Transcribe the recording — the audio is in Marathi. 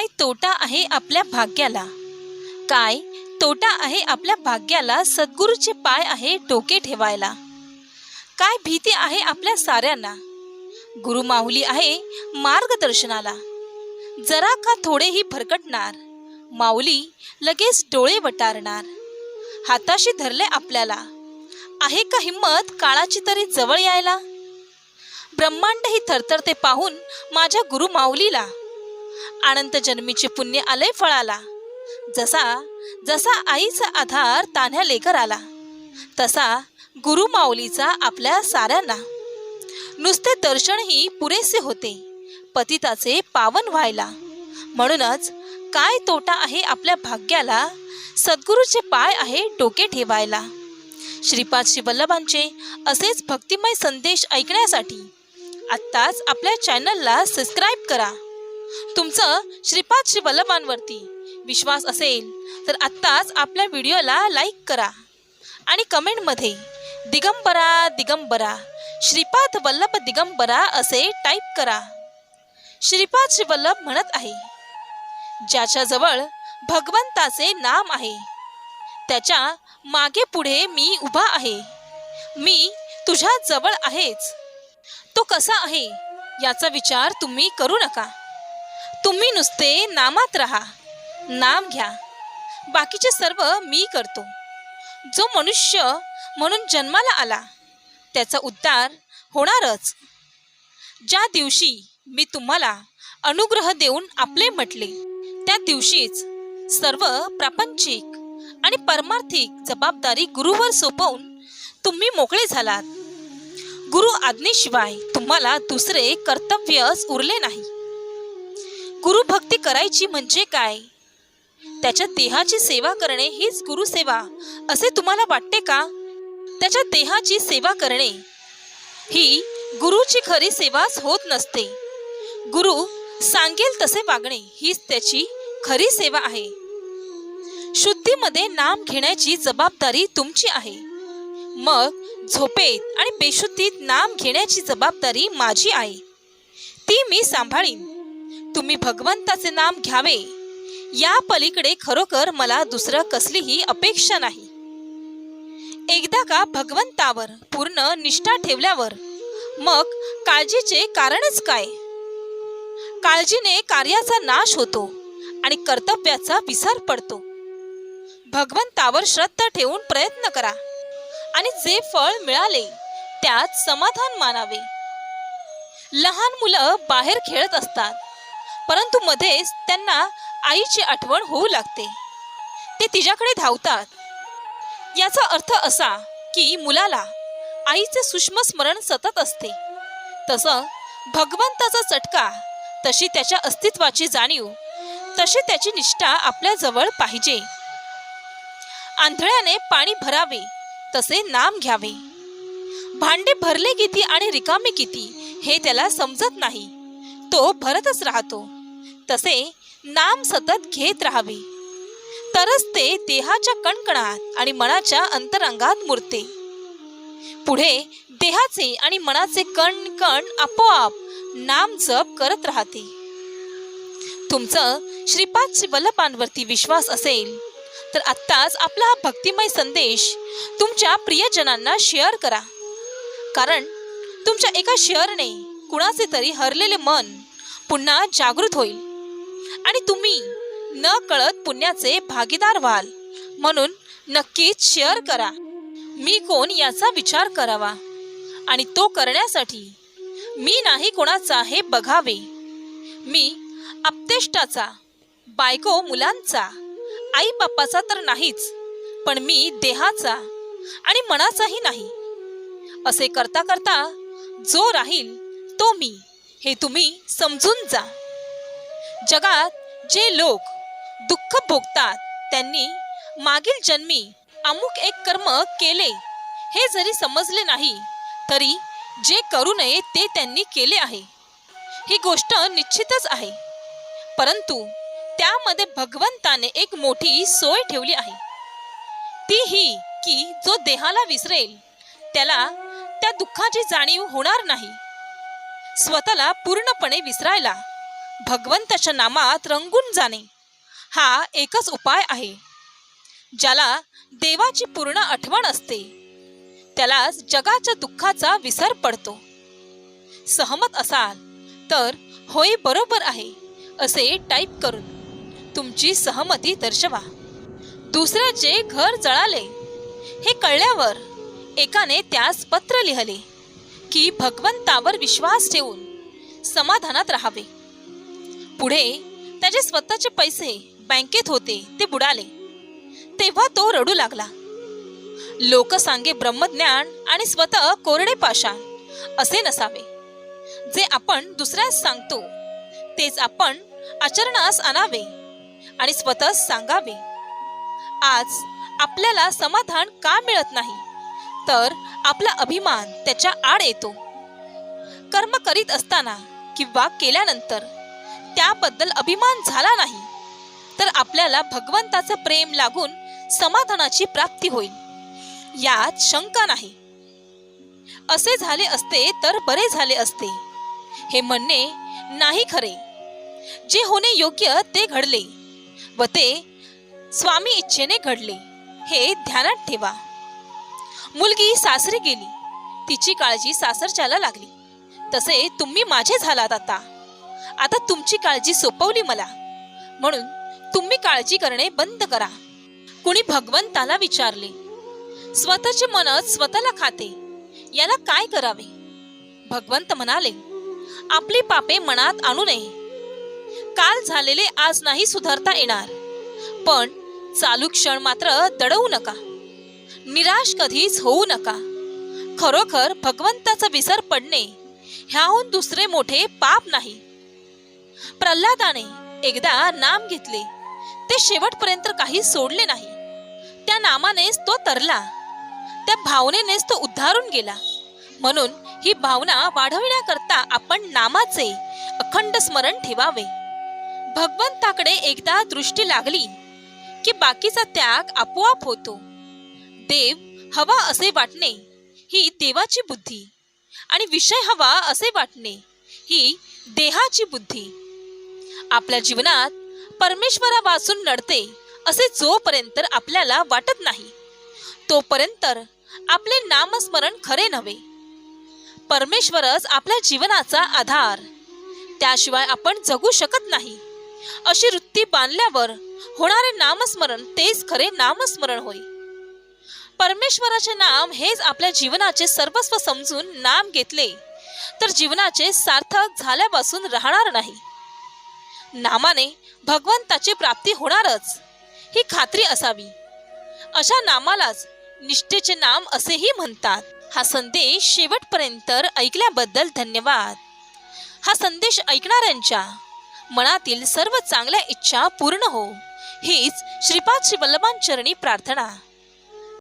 काय तोटा आहे आपल्या भाग्याला? काय तोटा आहे आपल्या भाग्याला सद्गुरूचे पाय आहे डोके ठेवायला? काय भीती आहे आपल्या साऱ्यांना? गुरु माहुली आहे मार्गदर्शनाला. जरा का थोडेही भरकटणार? माऊली लगेच डोळे वटारणार. हाताशी धरले आपल्याला. आहे का हिंमत काळाची तरी जवळ यायला? ब्रह्मांड ही थरथरते पाहून माझ्या गुरु माऊलीला अनंत जन्मीचे पुण्य आलंय फळाला. जसा जसा आईचा आधार तान्ह्या लेकर आला तसा गुरु माऊलीचा आपल्या साऱ्यांना. नुसते दर्शनही पुरेसे होते पतिताचे पावन व्हायला. म्हणूनच काय तोटा आहे आपल्या भाग्याला सद्गुरूचे पाय आहे डोके ठेवायला. श्रीपाद श्री वल्लभांचे असेच भक्तिमय संदेश ऐकण्यासाठी आत्ताच आपल्या चॅनलला सबस्क्राईब करा. तुमचं श्रीपाद श्री वल्लभांवरती विश्वास असेल तर आत्ताच आपल्या व्हिडिओला लाईक करा आणि कमेंटमध्ये दिगंबरा दिगंबरा श्रीपाद वल्लभ दिगंबरा असे टाईप करा. श्रीपाद श्री वल्लभ म्हणत आहे ज्याच्याजवळ भगवंताचे नाम आहे त्याच्यामागे पुढे मी उभा आहे मी तुझ्या जवळ आहेच. तो कसा आहे याचा विचार तुम्ही करू नका. तुम्ही नुसते नामात राहा. नाम घ्या. बाकीचे सर्व मी करतो. जो मनुष्य म्हणून जन्माला आला त्याचा उद्धार होणारच. ज्या दिवशी मी तुम्हाला अनुग्रह देऊन आपले म्हटले त्या दिवशीच सर्व प्रापंचिक आणि परमार्थिक जबाबदारी गुरुवर सोपवून तुम्ही मोकळे झालात. गुरु आज्ञेशिवाय तुम्हाला दुसरे कर्तव्यच उरले नाही. गुरुभक्ती करायची म्हणजे काय? त्याच्या देहाची सेवा करणे हीच गुरुसेवा असे तुम्हाला वाटते का? त्याच्या देहाची सेवा करणे ही गुरुची खरी सेवाच होत नसते. गुरु सांगेल तसे वागणे हीच त्याची खरी सेवा आहे. शुद्धीमध्ये नाम घेण्याची जबाबदारी तुमची आहे. मग झोपेत आणि बेशुद्धीत नाम घेण्याची जबाबदारी माझी आहे. ती मी सांभाळीन. तुम्ही भगवंताचे नाम घ्यावे. या पलीकडे खरोखर मला दुसरं कसलीही अपेक्षा नाही. एकदा का भगवंतावर पूर्ण निष्ठा ठेवल्यावर मग काळजीचे कारणच काय? काळजीने कार्याचा नाश होतो आणि कर्तव्याचा विसर पडतो. भगवंतावर श्रद्धा ठेवून प्रयत्न करा आणि जे फळ मिळाले त्यात समाधान मानावे. लहान मुलं बाहेर खेळत असतात. परंतु मध्येच त्यांना आईची आठवण होऊ लागते. ते तिच्याकडे धावतात. याचा अर्थ असा की मुलाला आईचे सूक्ष्म स्मरण सतत असते. तसं भगवंताचा चटका तशी त्याच्या अस्तित्वाची जाणीव तशी त्याची निष्ठा आपल्या जवळ पाहिजे. आंधळ्याने पाणी भरावे तसे नाम घ्यावे. भांडे भरले किती आणि रिकामे किती हे त्याला समजत नाही. तो भरतच राहतो. तसे नाम सतत घेत राहावे. तरच ते देहाच्या कणकणात आणि मनाच्या अंतरंगात मुरते. पुढे देहाचे आणि मनाचे कण कण आपोआप नाम जप करत राहते. तुमचं श्रीपाद वल्लभांवरती विश्वास असेल तर आत्ताच आपला हा भक्तिमय संदेश तुमच्या प्रियजनांना शेअर करा. कारण तुमच्या एका शेअरने कुणाचे तरी हरलेले मन पुन्हा जागृत होईल. आणि तुम्ही न कळत पुण्याचे भागीदार व्हाल. म्हणून नक्कीच शेअर करा. मी कोण याचा विचार करावा? आणि तो करण्यासाठी मी नाही कोणाचा हे बघावे. मी आपतेष्टाचा बायको मुलांचा आई बाप्पाचा तर नाहीच पण मी देहाचा आणि मनाचाही नाही. असे करता करता जो राहील तो मी हे तुम्ही समजून जा. जगात जे लोक दुःख भोगतात त्यांनी मागील जन्मी अमुक एक कर्म केले हे जरी समजले नाही तरी जे करू नये ते त्यांनी केले आहे. ही गोष्ट निश्चितच आहे. परंतु त्यामध्ये भगवंताने एक मोठी सोय ठेवली आहे. ती ही की जो देहाला विसरेल त्याला त्या दुःखाची जाणीव होणार नाही. स्वतःला पूर्णपणे विसरायला. भगवंताच्या नामात रंगून जाणे. हा एकच उपाय आहे. ज्याला देवाची पूर्ण आठवण असते. त्यालाच जगाच्या दुःखाचा विसर पडतो. सहमत असाल तर होय बरोबर आहे असे टाईप करून तुमची सहमती दर्शवा. दुसऱ्याचे घर जळाले. हे कळल्यावर एकाने त्यास पत्र लिहिले. की भगवंतावर विश्वास ठेवून समाधानात राहावे. पुढे त्याचे स्वतःचे पैसे बँकेत होते ते बुडाले. तेव्हा तो रडू लागला. लोक सांगे ब्रह्मज्ञान आणि स्वतः कोरडे पाषाण असे नसावे. जे आपण दुसऱ्यास सांगतो तेच आपण आचरणास आणावे आणि स्वतः सांगावे. आज आपल्याला समाधान का मिळत नाही? तर आपला अभिमान त्याच्या आड येतो. कर्म करीत असताना किंवा केल्यानंतर त्याबद्दल अभिमान झाला नाही तर आपल्याला भगवंताचं प्रेम लागून समाधानाची प्राप्ती होईल यात शंका नाही. असे झाले असते तर बरे झाले असते हे म्हणणे नाही खरे. जे होणे योग्य ते घडले व ते स्वामी इच्छेने घडले हे ध्यानात ठेवा. मुलगी सासरी गेली. तिची काळजी सासरच्याला लागली. तसे तुम्ही माझे झालात आता. आता तुमची काळजी सोपवली मला. म्हणून तुम्ही काळजी करणे बंद करा. कुणी भगवंताला विचारले स्वतःचे मनच स्वतःला खाते. याला काय करावे? भगवंत म्हणाले आपली पापे मनात आणू नये. काल झालेले आज नाही सुधारता येणार. पण चालू क्षण मात्र दडवू नका. निराश कधीच होऊ नका. खरोखर भगवंताचा विसर पडणे ह्याहून दुसरे मोठे पाप नाही. प्रल्हादाने एकदा नाम घेतले. ते शेवटपर्यंत काही सोडले नाही. त्या नामानेच तो तरला. त्या भावनेनेच तो उद्धारून गेला. म्हणून ही भावना वाढविण्याकरता आपण नामाचे अखंड स्मरण ठेवावे. भगवंताकडे एकदा दृष्टी लागली की बाकीचा त्याग आपोआप होतो. देव हवा असे वाटणे ही देवाची बुद्धी आणि विषय हवा असे वाटणे ही देहाची बुद्धी. आपल्या जीवनात परमेश्वरा वाचून नडते असे जोपर्यंत आपल्याला वाटत नाही तोपर्यंत आपले नामस्मरण खरे नव्हे. परमेश्वरच आपल्या जीवनाचा आधार. त्याशिवाय आपण जगू शकत नाही. अशी वृत्ती बांधल्यावर होणारे नामस्मरण तेच खरे नामस्मरण होय. परमेश्वराचे नाम हेच आपल्या जीवनाचे सर्वस्व समजून नाम घेतले. तर जीवनाचे सार्थक झाल्यापासून राहणार नाही. नामाने भगवंताची प्राप्ती होणारच ही खात्री असावी. अशा नामालाच निष्ठेचे नाम असेही म्हणतात. हा संदेश शेवटपर्यंत ऐकल्याबद्दल धन्यवाद. हा संदेश ऐकणाऱ्यांच्या मनातील सर्व चांगल्या इच्छा पूर्ण हो. हीच श्रीपाद श्री वल्लभांचरणी प्रार्थना.